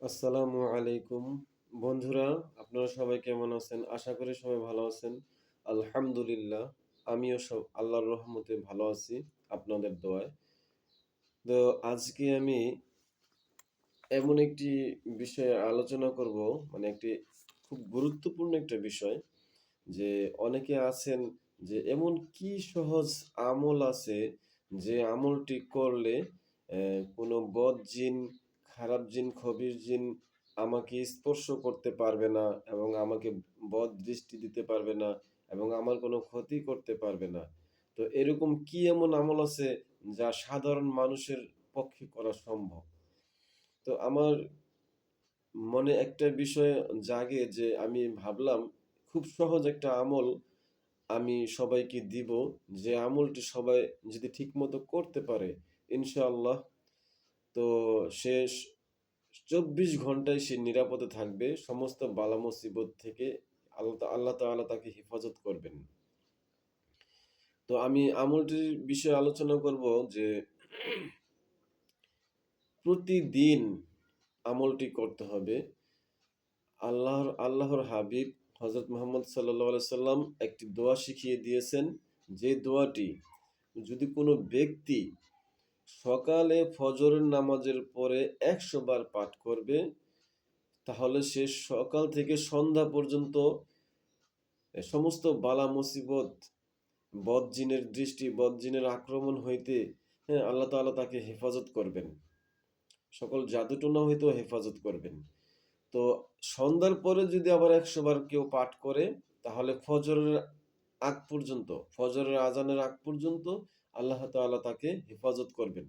আসসালামু আলাইকুম। বন্ধুরা, আপনারা সবাই কেমন আছেন? আশা করি সবাই ভালো আছেন। আলহামদুলিল্লাহ, আমিও সব আল্লাহর রহমতে ভালো আছি আপনাদের দোয়ায়। তো আজকে আমি এমন একটি বিষয়ে আলোচনা করব মানে একটি খুব গুরুত্বপূর্ণ একটা বিষয় যে অনেকে আছেন যে এমন কি সহজ আমল আছে যে আমলটি করলে কোনো বদ জিন খারাপ জিন খবির জিন আমাকে স্পর্শ করতে পারবে না এবং আমাকে বদ দৃষ্টি দিতে পারবে না এবং আমার কোনো ক্ষতি করতে পারবে না। তো এরকম কি এমন আমল আছে যা সাধারণ মানুষের পক্ষে করা সম্ভব? তো আমার মনে একটা বিষয় জাগে যে আমি ভাবলাম, খুব সহজ একটা আমল আমি সবাইকে দিব। যে আমলটি সবাই যদি ঠিকমতো করতে পারে, ইনশাআল্লাহ তো সে চব্বিশ ঘন্টায় সে নিরাপদে থাকবে, সমস্ত বালা মুসিবত থেকে আল্লাহ আল্লাহ তাআলা তাকে হেফাজত করবেন। তো আমি আমলটির বিষয়ে আলোচনা করব যে প্রতিদিন আমলটি করতে হবে। আল্লাহর আল্লাহর হাবিব হজরত মোহাম্মদ সাল্লাহ সাল্লাম একটি দোয়া শিখিয়ে দিয়েছেন। যে দোয়াটি যদি কোনো ব্যক্তি সকালে ফজরের নামাজের পরে একশো বার পাঠ করবে, তাহলে সে সকাল থেকে সন্ধ্যা পর্যন্ত সমস্ত বালা মুসিবত, বদজিনের দৃষ্টি, বদজিনের আক্রমণ হইতে হ্যাঁ আল্লাহ তাআলা তাকে হেফাজত করবেন। সকল জাদুটনা হইতেও হেফাজত করবেন। তো সন্ধ্যার পরে যদি আবার একশো বার কেউ পাঠ করে, তাহলে ফজরের আগ পর্যন্ত, ফজরের আজানের আগ পর্যন্ত আল্লাহ তাআলা তাকে হেফাজত করবেন।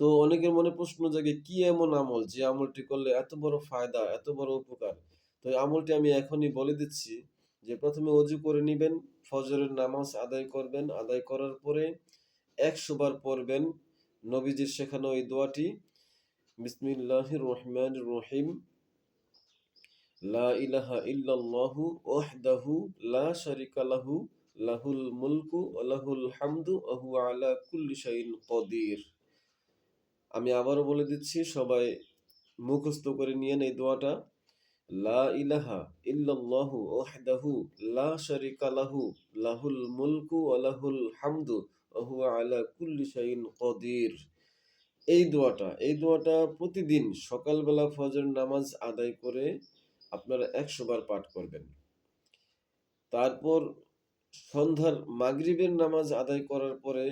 তো অনেকের মনে প্রশ্ন জাগে, কি এমন আমল যে আমলটি করলে এত বড় ফায়দা, এত বড় উপকার? তো এই আমলটি আমি এখনই বলে দিচ্ছি যে প্রথমে অজু করে নেবেন, ফজরের নামাজ আদায় করবেন, আদায় করার পরে একশো বার পড়বেন নবীজির শেখানো এই দোয়াটি, বিসমিল্লাহির রহমানির রহিম, লা ইলাহা ইল্লাল্লাহু ওয়াহদাহু লা শারিকা লাহু লাহুল মুলকু লাহুল হামদু হুয়া আলা কুল্লি শাইইন কদির। আমি আবারও বলে দিচ্ছি, সবাই মুখস্থ করে নিয়েন এই দোয়াটা। লা ইলাহা ইল্লাল্লাহু ওয়াহদাহু লা শারিকা লাহু, লাহুল মুলকু ওয়া হামদু ওয়া আলা কুল্লি শাইইন কদির। এই দোয়াটা এই দোয়াটা প্রতিদিন সকালবেলা ফজর নামাজ আদায় করে আপনারা একশো বার পাঠ করবেন। তারপর সন্ধ্যার মাগরিবের নামাজ আদায় করার পরে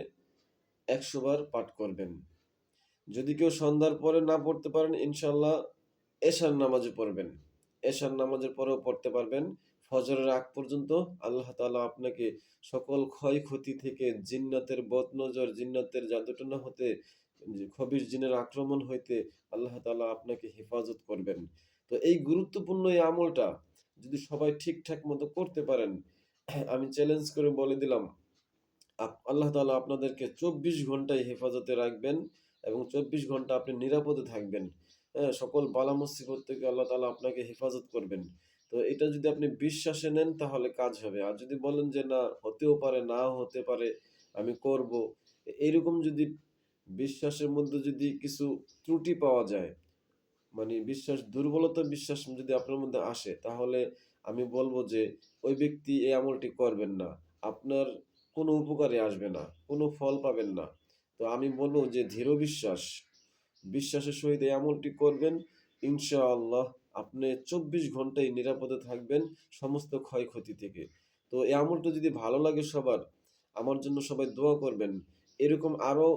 একশো বার পাঠ করবেন। যদি কেউ সন্ধ্যার পরে না পড়তে পারেন ইনশাল্লাহ এশার নামাজে পড়বেন। এশার নামাজের পরেও পড়তে পারবেন। ফজরের আগ পর্যন্ত আল্লাহ তাআলা আপনাকে সকল ক্ষয়ক্ষতি থেকে জিন্নাতের বদনজর, জিন্নাতের জাদুটনা হতে খবির জিনের আক্রমণ হইতে আল্লাহ তাআলা আপনাকে হেফাজত করবেন। তো এই গুরুত্বপূর্ণ এই আমলটা যদি সবাই ঠিকঠাক মতো করতে পারেন আমি চ্যালেঞ্জ করে বলে দিলাম আল্লাহ তালা আপনাদেরকে চব্বিশ ঘন্টায় হেফাজতে রাখবেন এবং চব্বিশ ঘণ্টা আপনি নিরাপদে থাকবেন। হ্যাঁ সকল বালা মুসিবত থেকে আল্লাহ তাআলা আপনাকে হেফাজত করবেন। তো এটা যদি আপনি বিশ্বাসে নেন, তাহলে কাজ হবে। আর যদি বলেন যে না, হতেও পারে, না হতে পারে, আমি করব এইরকম যদি বিশ্বাসের মধ্যে যদি কিছু ত্রুটি পাওয়া যায় মানে বিশ্বাস, দুর্বলতা বিশ্বাস যদি আপনার মধ্যে আসে, তাহলে আমি বলব যে, ওই ব্যক্তি এই আমলটি করবেন না। আপনার কোনো উপকারে আসবে না, কোনো ফল পাবেন না। তো আমি বলব যে, দৃঢ় বিশ্বাস, বিশ্বাসের সহিত এই আমলটি করবেন। ইনশাআল্লাহ আপনি চব্বিশ ঘন্টায় নিরাপদে থাকবেন সমস্ত ক্ষয়ক্ষতি থেকে। তো এই আমলটা যদি ভালো লাগে সবার, আমার জন্য সবাই দোয়া করবেন। এরকম আরও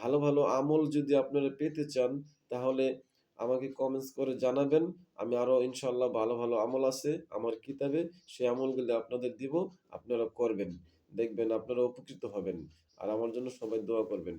ভালো ভালো আমল যদি আপনারা পেতে চান, তাহলে আমাকে কমেন্টস করে জানাবেন। আমি আরও ইনশাল্লাহ ভালো ভালো আমল আছে আমার কিতাবে সেই আমলগুলি আপনাদের দিব, আপনারা করবেন, দেখবেন আপনারা উপকৃত হবেন। আর আমার জন্য সবাই দোয়া করবেন।